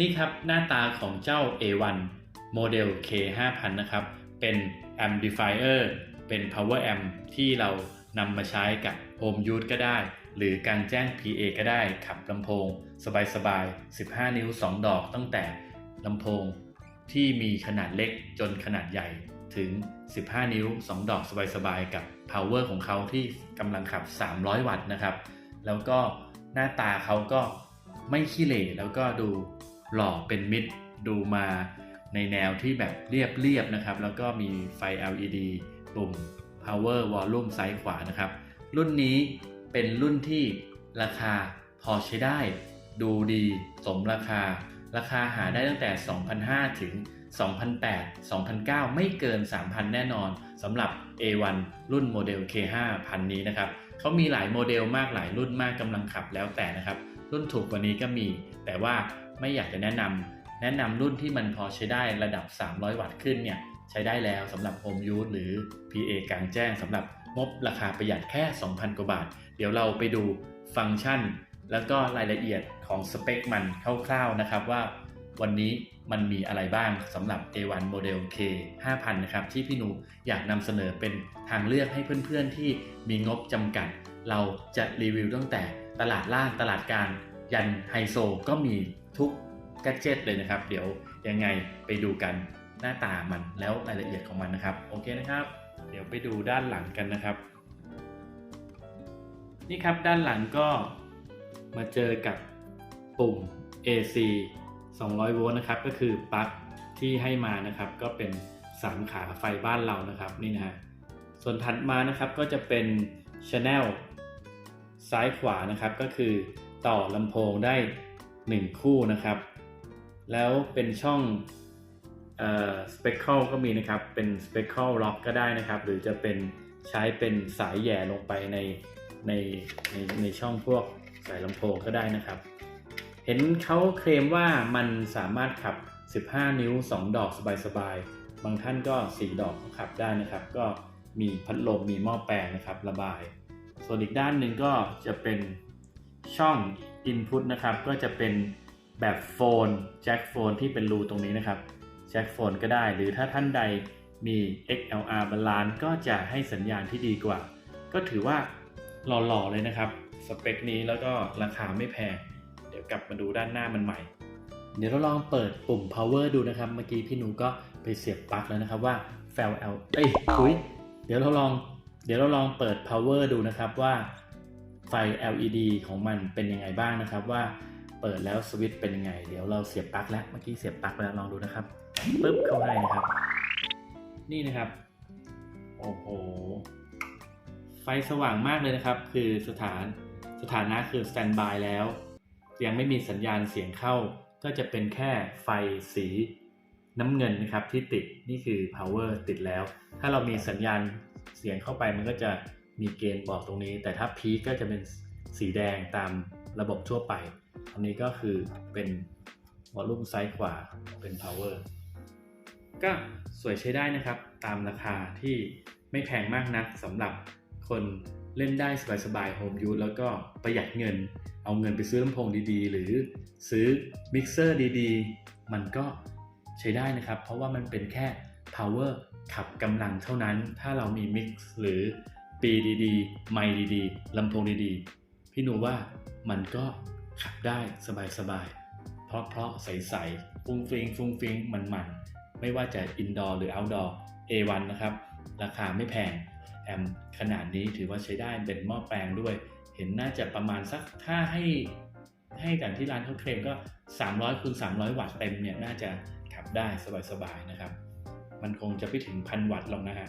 นี่ครับหน้าตาของเจ้า A1 โมเดล K5000 นะครับ เป็น amplifier เป็น power amp ที่เรานำมาใช้กับ home use ก็ได้ หรือกางแจ้ง PA ก็ได้ขับลำโพง สบายๆ 15 นิ้ว 2 ดอกตั้งแต่ลำโพงที่มีขนาดเล็กจนขนาดใหญ่ถึง 15 นิ้ว 2 ดอกสบายๆ กับ power ของเขาที่กำลังขับ 300 วัตต์นะครับ แล้วก็หน้าตาเขาก็ไม่ขี้เหร่แล้วก็ดู หล่อเป็นมิตรดูมาในแนวที่แบบเรียบๆนะครับ แล้วก็มีไฟ LED ปุ่ม power volume ซ้ายขวานะครับ รุ่นนี้เป็นรุ่นที่ราคาพอใช้ได้ ดูดีสมราคา ราคาหาได้ตั้งแต่ 2,500 ถึง2,800 2,900ไม่เกิน 3,000 แน่นอนสำหรับ A1 รุ่นโมเดล K5 พันนี้นะครับเขามีหลายโมเดลมากหลายรุ่นมากกำลังขับแล้วแต่นะครับ รุ่นถูกกว่านี้ก็มี แต่ว่า ไม่อยากจะแนะนำแนะนำรุ่นที่มันพอใช้ได้ระดับ 300 วัตต์ขึ้นเนี่ยใช้ได้แล้วสำหรับ Home Use หรือ PA กลางแจ้งสำหรับงบราคาประหยัดแค่ 2,000 กว่าบาท เดี๋ยวเราไปดูฟังก์ชัน แล้วก็รายละเอียดของสเปคมันคร่าวๆนะครับว่าวันนี้มันมีอะไรบ้างสำหรับ A1 โมเดล K 5000นะครับที่พี่นูอยากนำเสนอเป็นทางเลือกให้เพื่อนๆที่มีงบจำกัด เราจะรีวิวตั้งแต่ตลาดล่างตลาดกลางยันไฮโซก็มี ทุกแกดเจิตเลยนะครับ เดี๋ยวยังไงไปดูกันหน้าตามันแล้วรายละเอียดของมันนะครับ โอเคนะครับ เดี๋ยวไปดูด้านหลังกันนะครับ นี่ครับด้านหลังก็มาเจอกับปุ่ม AC 200 โวลต์นะครับ ก็คือปลั๊กที่ให้มานะครับ ก็เป็น 3 ขาไฟบ้านเรานะครับนี่นะฮะส่วนถัดมานะครับก็จะเป็น Channel ซ้ายขวานะครับ ก็คือต่อลำโพงได้ 1 คู่นะครับ แล้วเป็นช่องเอ่อ Speckle ก็มีนะครับ เป็น Speckle Lock ก็ได้นะครับ หรือจะเป็นใช้เป็นสายแย่ลงไปในในในในช่องพวกสายลำโพงก็ได้นะครับ เห็นเขาเคลมว่ามันสามารถขับ 15 นิ้ว 2 ดอกสบายๆ บางท่านก็ 4 ดอกก็ขับได้นะครับ ก็มีพัดลมมีหม้อแปลงนะครับระบาย ส่วนอีกด้านหนึ่งก็จะเป็น ช่อง Input นะครับ ก็จะเป็นแบบโฟนแจ็คโฟนที่เป็นรูตรงนี้นะครับแจ็คโฟนก็ได้ หรือถ้าท่านใดมี XLR Balance ก็จะให้สัญญาณที่ดีกว่า ก็ถือว่าหล่อ ๆ เลยนะครับ สเปคนี้แล้วก็ราคาไม่แพง เดี๋ยวกลับมาดูด้านหน้ามันใหม่ เดี๋ยวเราลองเปิดปุ่ม power ดูนะครับ เมื่อกี้พี่หนูก็ไปเสียบปลั๊กแล้วนะครับว่า f l L เอ้ยคุยเดี๋ยวเราลอง เดี๋ยวเราลองเปิด power ดูนะครับว่า ไฟ LED ของมันเป็นยังไงบ้างนะครับ ว่าเปิดแล้วสวิตช์เป็นยังไง เดี๋ยวเราเสียบปลั๊กแล้วเมื่อกี้เสียบปลั๊กไปแล้วลองดูนะครับปึ๊บเข้าให้นะครับ นี่นะครับโอ้โหไฟสว่างมากเลยนะครับ คือสถานสถานะคือสแตนบายแล้ว ยังไม่มีสัญญาณเสียงเข้า ก็จะเป็นแค่ไฟสีน้ำเงินนะครับที่ติดนี่คือ power ติดแล้ว ถ้าเรามีสัญญาณเสียงเข้าไปมันก็จะ มีเกณฑ์บอกตรงนี้ แต่ถ้าพีคก็จะเป็นสีแดงตามระบบทั่วไปอันนี้ก็คือเป็นวอลลุ่มซ้ายขวาเป็น power ก็สวยใช้ได้นะครับ ตามราคาที่ไม่แพงมากนักสำหรับคนเล่นได้สบายๆ Home Use แล้วก็ประหยัดเงิน เอาเงินไปซื้อลำโพงดีๆ หรือซื้อมิกเซอร์ดีๆ มันก็ใช้ได้นะครับ เพราะว่ามันเป็นแค่ power ขับกำลังเท่านั้น ถ้าเรามีมิกซ์หรือ ปีดีๆ ไมค์ดีๆลำโพงดีๆ พี่หนูว่ามันก็ขับได้สบายๆ เพราะเพราะๆใสๆฟุ้งฟิงฟุ้งฟิงมันๆ ไม่ว่าจะ indoor หรือ outdoor A1 นะครับ ราคาไม่แพง แอมขนาดนี้ถือว่าใช้ได้เป็นหม้อแปลงด้วย เห็นน่าจะประมาณสักถ้าให้ให้กันที่ร้านเขาเคลมก็ 300คูณ300 วัตต์เต็มเนี่ยน่าจะขับได้สบายๆนะครับ มันคงจะไม่ถึงพันวัตต์หรอกนะฮะ